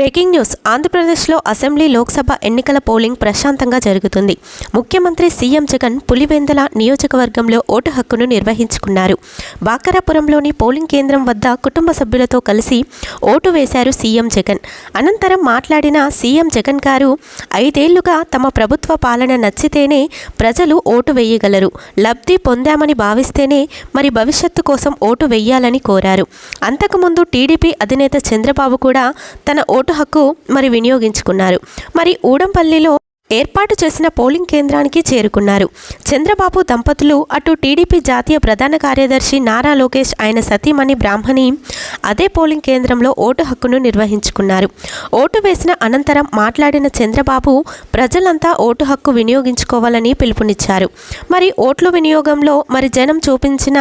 Breaking news. ఆంధ్రప్రదేశ్లో assembly Lok Sabha ఎన్నికల polling ప్రశాంతంగా జరుగుతుంది. ముఖ్యమంత్రి సీఎం జగన్ పులివెందల నియోజకవర్గంలో ఓటు హక్కును నిర్వహించుకున్నారు. బాకరాపురంలోని పోలింగ్ కేంద్రం వద్ద కుటుంబ సభ్యులతో కలిసి ఓటు వేశారు సీఎం జగన్. అనంతరం మాట్లాడిన సీఎం జగన్ గారు ఐదేళ్ళుగా తమ ప్రభుత్వ పాలన నచ్చితేనే ప్రజలు ఓటు వేయగలరు. లబ్ధి పొందామని భావిస్తేనే మరి భవిష్యత్తు కోసం ఓటు వేయాలని కోరారు. అంతకుముందు టీడీపీ అధినేత చంద్రబాబు కూడా తన ఓటు ఓటు హక్కు మరి వినియోగించుకున్నారు. మరి ఊడంపల్లిలో ఏర్పాటు చేసిన పోలింగ్ కేంద్రానికి చేరుకున్నారు. చంద్రబాబు దంపతులు అటు టీడీపీ జాతీయ ప్రధాన కార్యదర్శి నారా లోకేష్ ఆయన సతీమణి బ్రాహ్మణి అదే పోలింగ్ కేంద్రంలో ఓటు హక్కును నిర్వహించుకున్నారు. ఓటు వేసిన అనంతరం మాట్లాడిన చంద్రబాబు ప్రజలంతా ఓటు హక్కు వినియోగించుకోవాలని పిలుపునిచ్చారు. మరి ఓట్లు వినియోగంలో మరి జనం చూపించిన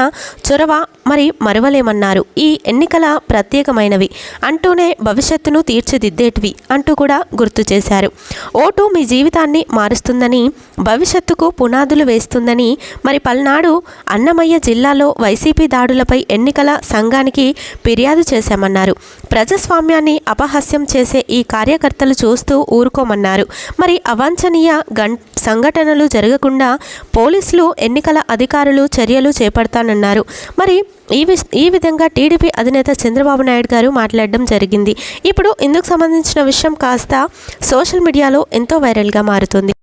చొరవ మరి మరవలేమన్నారు. ఈ ఎన్నికల ప్రత్యేకమైనవి అంటూనే భవిష్యత్తును తీర్చిదిద్దేటివి అంటూ కూడా గుర్తు చేశారు. ఓటు మీ జీవితాన్ని మారుస్తుందని భవిష్యత్తుకు పునాదులు వేస్తుందని మరి పల్నాడు అన్నమయ్య జిల్లాలో వైసీపీ దాడులపై ఎన్నికల సంఘానికి ఫిర్యాదు చేశామన్నారు. ప్రజాస్వామ్యాన్ని అపహాస్యం చేసే ఈ కార్యకర్తలు చూస్తూ ఊరుకోమన్నారు. మరి అవాంఛనీయ గం సంఘటనలు జరగకుండా పోలీసులు ఎన్నికల అధికారులు చర్యలు చేపడతానన్నారు. మరి ఈ వి ఈ విధంగా టీడీపీ అధినేత చంద్రబాబు నాయుడు గారు మాట్లాడడం జరిగింది. ఇప్పుడు ఇందుకు సంబంధించిన విషయం కాస్త సోషల్ మీడియాలో ఎంతో వైరల్గా మారుతుంది.